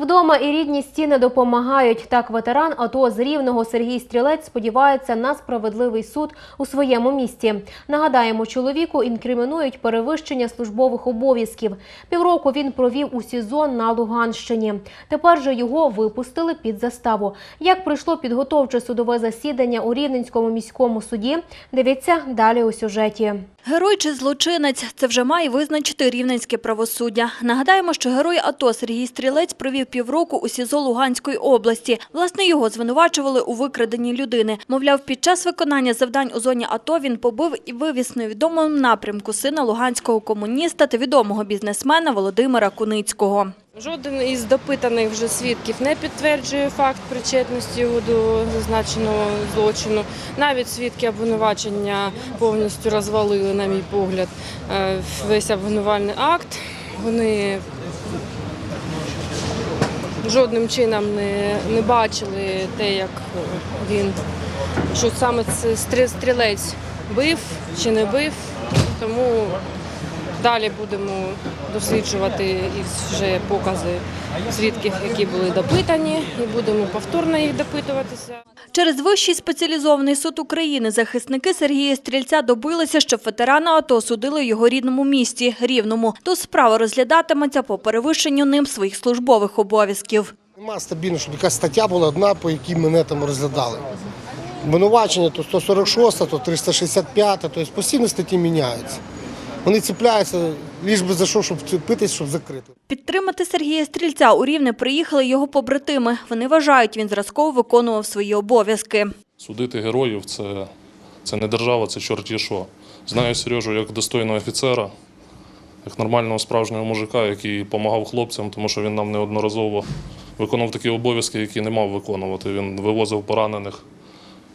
Вдома і рідні стіни допомагають. Так, ветеран АТО з Рівного Сергій Стрілець сподівається на справедливий суд у своєму місті. Нагадаємо, чоловіку інкримінують перевищення службових обов'язків. Півроку він провів у СІЗО на Луганщині. Тепер же його випустили під заставу. Як пройшло підготовче судове засідання у Рівненському міському суді? Дивіться далі у сюжеті. Герой чи злочинець – це вже має визначити рівненське правосуддя. Нагадаємо, що герой АТО Сергій Стрілець провів півроку у СІЗО Луганської області. Власне, його звинувачували у викраденні людини. Мовляв, під час виконання завдань у зоні АТО він побив і вивіз невідомому напрямку сина луганського комуніста та відомого бізнесмена Володимира Куницького. Жоден із допитаних вже свідків не підтверджує факт причетності його до зазначеного злочину. Навіть свідки обвинувачення повністю розвалили, на мій погляд, е, весь обвинувальний акт. Вони жодним чином не, не бачили те, як він, що саме це стрілець бив чи не бив. Тому Далі будемо досліджувати і вже покази свідків, які були допитані, і будемо повторно їх допитуватися. Через Вищий спеціалізований суд України захисники Сергія Стрільця добилися, щоб ветерана АТО судили в його рідному місті – Рівному. Тут справа розглядатиметься по перевищенню ним своїх службових обов'язків. Нема стабільно, щоб якась стаття була одна, по якій мене там розглядали. Обвинувачення то 146, то 365, тобто постійно статті міняються. Вони ціпляються, ліж би за що, щоб вцепитись, щоб закрити. Підтримати Сергія Стрільця у Рівне приїхали його побратими. Вони вважають, він зразково виконував свої обов'язки. Судити героїв це, це не держава, це чорті що. Знаю Сережу як достойного офіцера, як нормального справжнього мужика, який допомагав хлопцям, тому що він нам неодноразово виконував такі обов'язки, які не мав виконувати. Він вивозив поранених,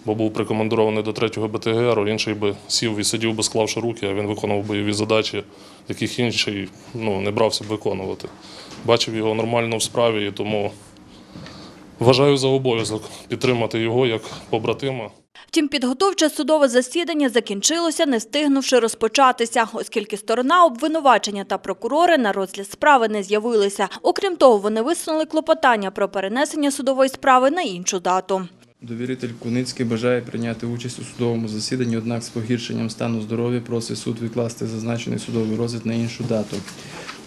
бо був прикомандирований до 3-го БТГРу, інший би сів і сидів би склавши руки, а він виконував бойові задачі, яких інший ну, не брався б виконувати. Бачив його нормально в справі, і тому вважаю за обов'язок підтримати його як побратима. Втім, підготовче судове засідання закінчилося, не встигнувши розпочатися, оскільки сторона обвинувачення та прокурори на розгляд справи не з'явилися. Окрім того, вони висунули клопотання про перенесення судової справи на іншу дату. Довіритель Куницький бажає прийняти участь у судовому засіданні, однак з погіршенням стану здоров'я просить суд відкласти зазначений судовий розгляд на іншу дату.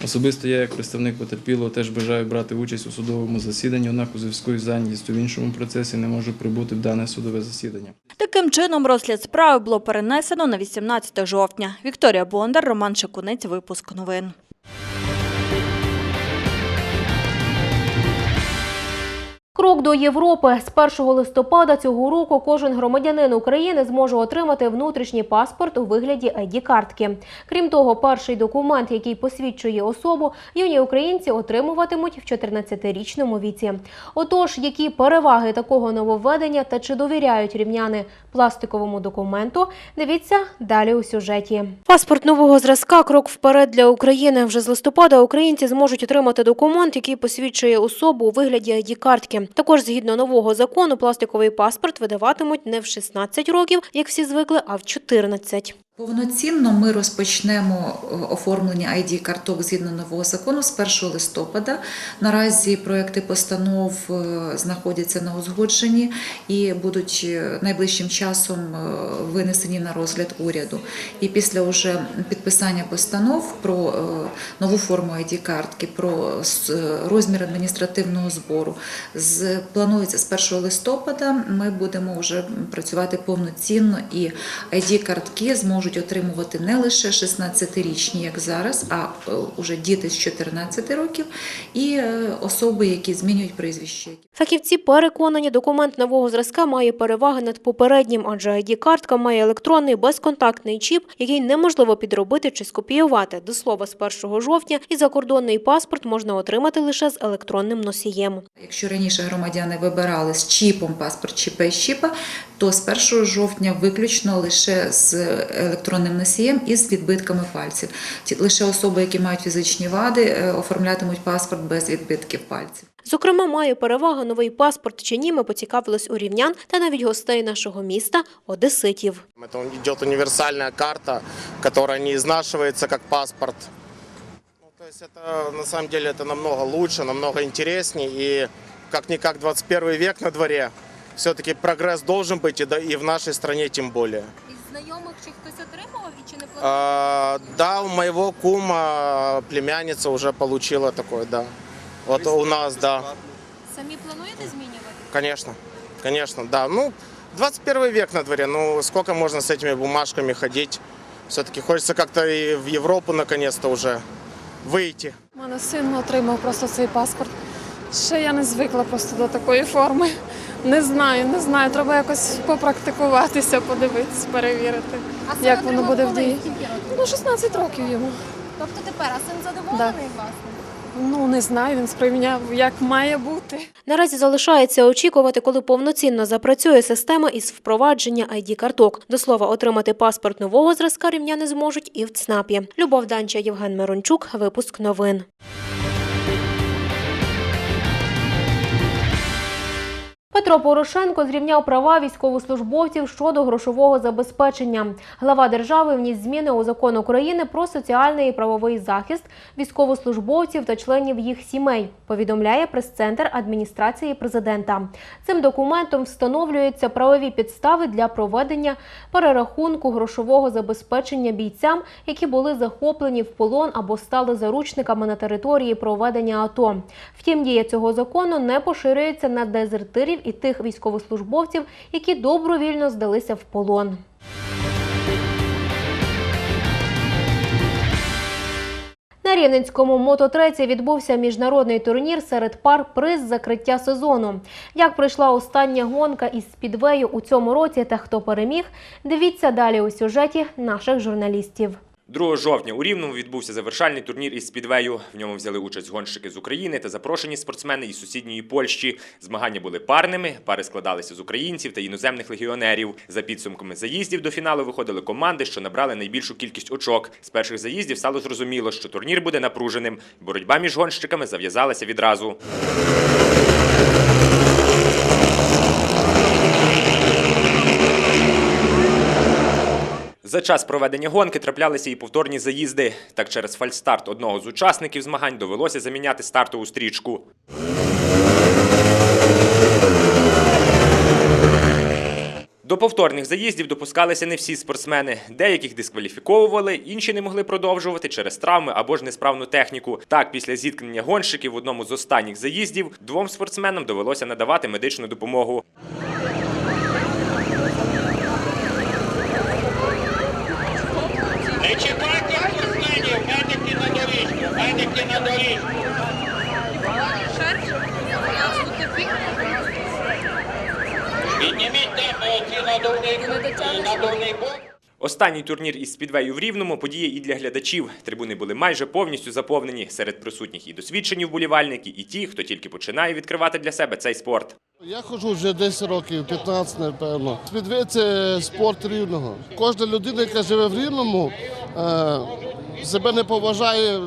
Особисто я, як представник потерпілого, теж бажаю брати участь у судовому засіданні, однак у зв'язку із зайнятістю в іншому процесі не можу прибути в дане судове засідання. Таким чином, розгляд справи було перенесено на 18 жовтня. Вікторія Бондар, Роман Шакунець, випуск новин. Крок до Європи з 1 листопада цього року кожен громадянин України зможе отримати внутрішній паспорт у вигляді id картки Крім того, перший документ, який посвідчує особу, юні українці отримуватимуть в 14-річному віці. Отож, які переваги такого нововведення та чи довіряють рівняни пластиковому документу, дивіться далі у сюжеті. Паспорт нового зразка крок вперед для України. Вже з листопада українці зможуть отримати документ, який посвідчує особу у вигляді id картки Також згідно нового закону, пластиковий паспорт видаватимуть не в 16 років, як всі звикли, а в 14. Повноцінно ми розпочнемо е, оформлення id карток згідно нового закону з 1 листопада. Наразі проекти постанов е, знаходяться на узгодженні і будуть е, найближчим часом винесені на розгляд уряду. І після уже підписання постанов про нову форму id картки, про розмір адміністративного збору, планується з 1 листопада. Ми будемо вже працювати повноцінно і id картки зможуть отримувати не лише 16-річні, як зараз, а е, уже діти з 14 років і е, особи, які змінюють прізвище. Фахівці переконані, документ нового зразка має переваги над попереднім, адже id картка має електронний безконтактний чіп, який неможливо підробити чи скопіювати. До слова, з 1 жовтня і закордонний паспорт можна отримати лише з електронним носієм. Якщо раніше громадяни вибирали з чіпом паспорт чи без чіпа, то з 1 жовтня виключно лише з електронним електронним носієм і з відбитками пальців. Ті- Лише особи, які мають фізичні вади, е, оформлятимуть паспорт без відбитків пальців. Зокрема, має перевагу новий паспорт чи ні, ми поцікавились у рівнян та навіть гостей нашого міста одеситів. Это идет универсальная карта, которая не изнашивается как паспорт. Ну, то есть это на самом деле это намного лучше, намного интереснее и как-никак 21 век на дворе. Все-таки прогресс должен быть и, да- и в нашей стране тем более. Знайомих чи хтось отримував і чи не А, да, у моего кума племянница уже получила такой, да. Вот у нас, да. Самі плануєте змінювати? Конечно, конечно, да. Ну, 21 век на дворе, ну сколько можно с этими бумажками ходить? Все-таки хочется как-то и в Европу наконец-то уже выйти. У мене син отримав просто цей паспорт. Ще я не звикла просто до такої форми. Не знаю, не знаю. Треба якось попрактикуватися, подивитись, перевірити, А як воно буде в дії. Ну, 16 років йому. Тобто тепер, а син задоволений, власне? Ну, не знаю, він сприйняв, як має бути. Наразі залишається очікувати, коли повноцінно запрацює система із впровадження ID-карток. До слова, отримати паспорт нового зразка рівняни зможуть і в ЦНАПі. Любов Данча, Євген Мирончук, випуск новин. Петро Порошенко зрівняв права військовослужбовців щодо грошового забезпечення. Глава держави вніс зміни у закон України про соціальний і правовий захист військовослужбовців та членів їх сімей. Повідомляє прес-центр адміністрації президента. Цим документом встановлюються правові підстави для проведення перерахунку грошового забезпечення бійцям, які були захоплені в полон або стали заручниками на території проведення АТО. Втім, дія цього закону не поширюється на дезертирів і тих військовослужбовців, які добровільно здалися в полон. На Рівненському мототреці відбувся міжнародний турнір серед пар приз закриття сезону. Як пройшла остання гонка із спідвею у цьому році та хто переміг, дивіться далі у сюжеті наших журналістів. 2 жовтня у Рівному відбувся завершальний турнір із спідвею. В ньому взяли участь гонщики з України та запрошені спортсмени із сусідньої Польщі. Змагання були парними, пари складалися з українців та іноземних легіонерів. За підсумками заїздів до фіналу виходили команди, що набрали найбільшу кількість очок. З перших заїздів стало зрозуміло, що турнір буде напруженим. Боротьба між гонщиками зав'язалася відразу. За час проведення гонки траплялися і повторні заїзди. Так через фальстарт одного з учасників змагань довелося заміняти стартову стрічку. До повторних заїздів допускалися не всі спортсмени. Деяких дискваліфіковували, інші не могли продовжувати через травми або ж несправну техніку. Так, після зіткнення гонщиків в одному з останніх заїздів двом спортсменам довелося надавати медичну допомогу. Не чекайте спортсменів, медики на медики на доріжку. Підніміть темpo ці надувний, надувний. Останній турнір із спідвею в Рівному подія і для глядачів. Трибуни були майже повністю заповнені. Серед присутніх і досвідчені вболівальники, і ті, хто тільки починає відкривати для себе цей спорт. Я ходжу вже 10 років, 15, напевно. Спідвей – це спорт рівного. Кожна людина, яка живе в рівному, е, себе не поважає,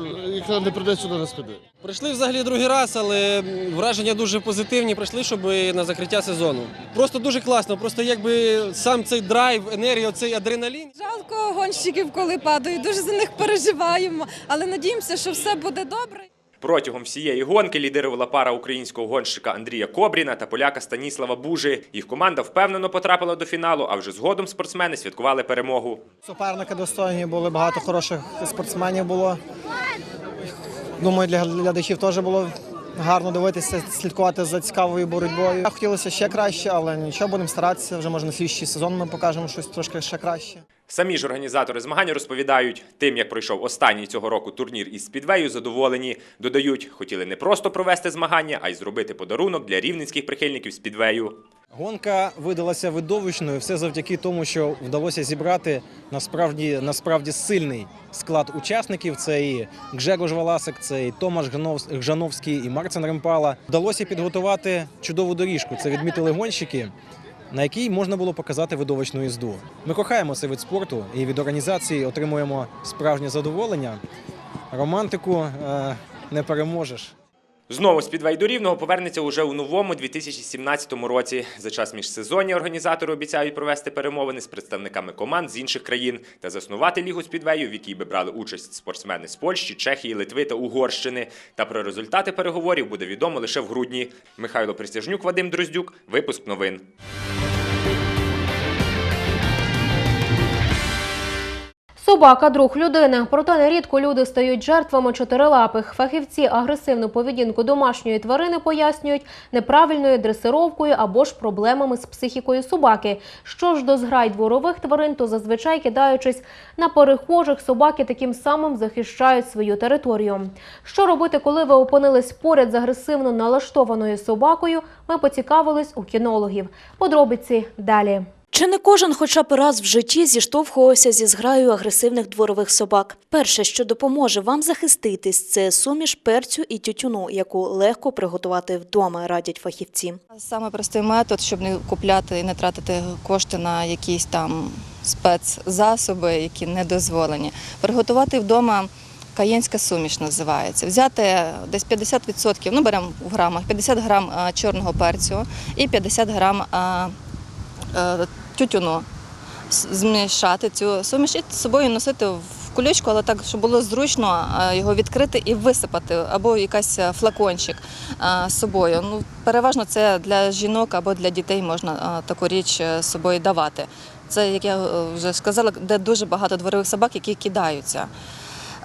яка не прийде сюди на спідвей. Прийшли взагалі другий раз, але враження дуже позитивні. Прийшли, щоб на закриття сезону. Просто дуже класно. Просто якби сам цей драйв, енергія, цей адреналін. Жалко гонщиків, коли падають. Дуже за них переживаємо, але надіємося, що все буде добре. Протягом всієї гонки лідирувала пара українського гонщика Андрія Кобріна та поляка Станіслава Бужи. Їх команда впевнено потрапила до фіналу, а вже згодом спортсмени святкували перемогу. Суперники достойні були, багато хороших спортсменів було. Думаю, для глядачів теж було гарно дивитися, слідкувати за цікавою боротьбою. Хотілося ще краще, але нічого, будемо старатися. Вже може на слідчий сезон ми покажемо щось трошки ще краще. Самі ж організатори змагань розповідають, тим, як пройшов останній цього року турнір із спідвею, задоволені. Додають, хотіли не просто провести змагання, а й зробити подарунок для рівненських прихильників спідвею. Гонка видалася видовищною. Все завдяки тому, що вдалося зібрати насправді насправді сильний склад учасників. Це і Гжегош Валасик, це і Томаш Гжановський, і Марцин Ремпала. Вдалося підготувати чудову доріжку. Це відмітили гонщики. на якій можна було показати видовищну їзду. Ми кохаємо цей вид спорту і від організації отримуємо справжнє задоволення. Романтику е, не переможеш. Знову спідвей до Рівного повернеться уже у новому 2017 році. За час міжсезоння організатори обіцяють провести перемовини з представниками команд з інших країн та заснувати лігу спідвею, в якій би брали участь спортсмени з Польщі, Чехії, Литви та Угорщини. Та про результати переговорів буде відомо лише в грудні. Михайло Присяжнюк, Вадим Дроздюк. Випуск новин. Собака друг людини. Проте нерідко люди стають жертвами чотирилапих. Фахівці агресивну поведінку домашньої тварини пояснюють неправильною дресировкою або ж проблемами з психікою собаки. Що ж до зграй дворових тварин, то зазвичай кидаючись на перехожих, собаки таким самим захищають свою територію. Що робити, коли ви опинились поряд з агресивно налаштованою собакою? Ми поцікавились у кінологів. Подробиці далі. Чи не кожен хоча б раз в житті зіштовхувався зі зграєю агресивних дворових собак? Перше, що допоможе вам захиститись, це суміш перцю і тютюну, яку легко приготувати вдома, радять фахівці. Саме простий метод, щоб не купляти і не тратити кошти на якісь там спецзасоби, які не дозволені. Приготувати вдома каєнська суміш називається. Взяти десь 50%, ну беремо в грамах, 50 грам чорного перцю і 50 грам е, тютюну. Змішати цю суміш і з собою носити в кульочку, але так, щоб було зручно е, його відкрити і висипати, або якийсь е, флакончик е, з собою. Ну, переважно це для жінок або для дітей можна таку річ з собою давати. Це, як я вже сказала, де дуже багато дворових собак, які кидаються.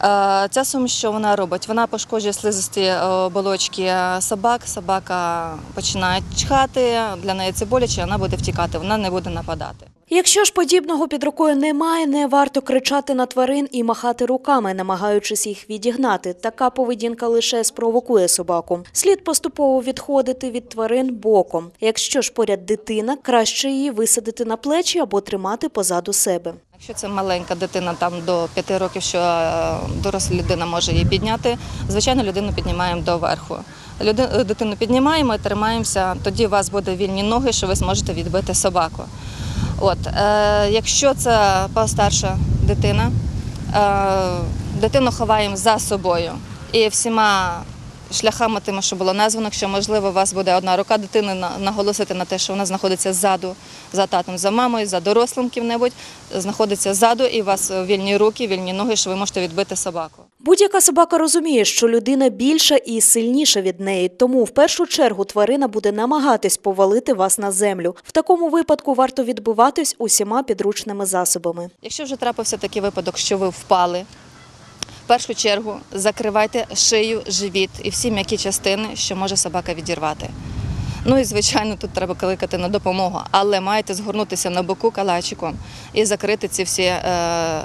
Е, Ця суміш, що вона робить? Вона пошкоджує слизисті е, оболочки собак. Собака починає чхати, для неї це боляче, вона буде втікати, вона не буде нападати. Якщо ж подібного під рукою немає, не варто кричати на тварин і махати руками, намагаючись їх відігнати. Така поведінка лише спровокує собаку. Слід поступово відходити від тварин боком. Якщо ж поряд дитина, краще її висадити на плечі або тримати позаду себе. Якщо це маленька дитина, там до 5 років, що е, доросла людина може її підняти, звичайно, людину піднімаємо доверху. Дитину піднімаємо і тримаємося, тоді у вас буде вільні ноги, що ви зможете відбити собаку. От, е, якщо це постарша дитина, е, дитину ховаємо за собою і всіма шляхами тими, що було названо, якщо можливо, у вас буде одна рука дитини на- наголосити на те, що вона знаходиться ззаду, за татом, за мамою, за дорослим ким-небудь, знаходиться ззаду, і у вас вільні руки, вільні ноги, що ви можете відбити собаку. Будь-яка собака розуміє, що людина більша і сильніша від неї, тому в першу чергу тварина буде намагатись повалити вас на землю. В такому випадку варто відбиватись усіма підручними засобами. Якщо вже трапився такий випадок, що ви впали, першу чергу закривайте шию, живіт і всі м'які частини, що може собака відірвати. Ну і звичайно, тут треба кликати на допомогу, але маєте згорнутися на боку калачиком і закрити ці всі е,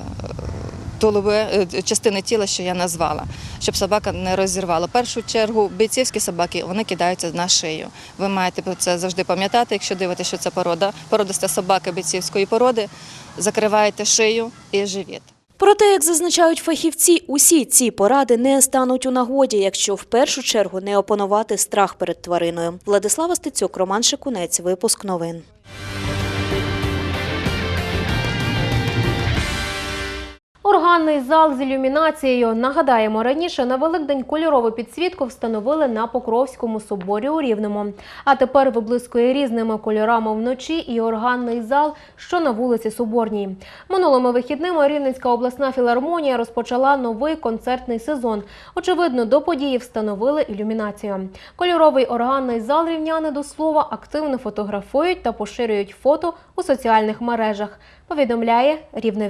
тулови, е, частини тіла, що я назвала, щоб собака не розірвала. В першу чергу бійцівські собаки вони кидаються на шию. Ви маєте про це завжди пам'ятати, якщо дивитеся, що це порода, породиста собака бійцівської породи, закриваєте шию і живіт. Проте, як зазначають фахівці, усі ці поради не стануть у нагоді, якщо в першу чергу не опанувати страх перед твариною. Владислава Стецюк, Роман Шикунець, випуск новин. Органний зал з ілюмінацією. Нагадаємо, раніше на Великдень кольорову підсвітку встановили на Покровському соборі у Рівному. А тепер виблискує різними кольорами вночі і органний зал, що на вулиці Соборній. Минулими вихідними Рівненська обласна філармонія розпочала новий концертний сезон. Очевидно, до події встановили ілюмінацію. Кольоровий органний зал рівняни до слова активно фотографують та поширюють фото у соціальних мережах. Повідомляє Рівне